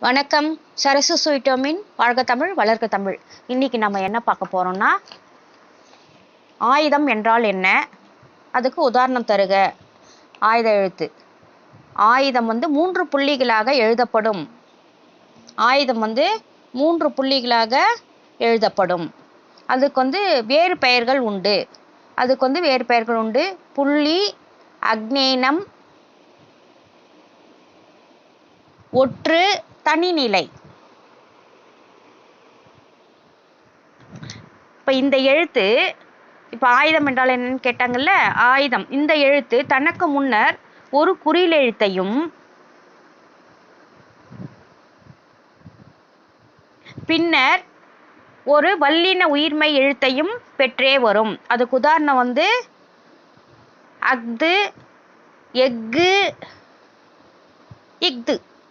வணக்கம். சரசு சுயிட்டோமின் வாழ்க தமிழ் வளர்க்க தமிழ். இன்னைக்கு நம்ம என்ன பார்க்க போறோம்னா ஆயுதம் என்றால் என்ன? அதுக்கு உதாரணம் தருக. ஆயுத எழுத்து. ஆயுதம் வந்து மூன்று புள்ளிகளாக எழுதப்படும். ஆயுதம் வந்து மூன்று புள்ளிகளாக எழுதப்படும். அதுக்கு வந்து வேறு பெயர்கள் உண்டு. அதுக்கு வந்து வேறு பெயர்கள் உண்டு. புள்ளி அக்னேனம் ஒற்று தனிநிலை. இப்போ இந்த எழுத்து இப்போ ஆயுதம் என்றால் என்னன்னு கேட்டாங்கல்ல? ஆயுதம். இந்த எழுத்து தனக்கு முன்னர் ஒரு குறிலெழுத்தையும் பின்னர் ஒரு வல்லின உயிர்மை எழுத்தையும் பெற்றே வரும். அதுக்கு உதாரணம் வந்து அஃது எஃகு இஃது.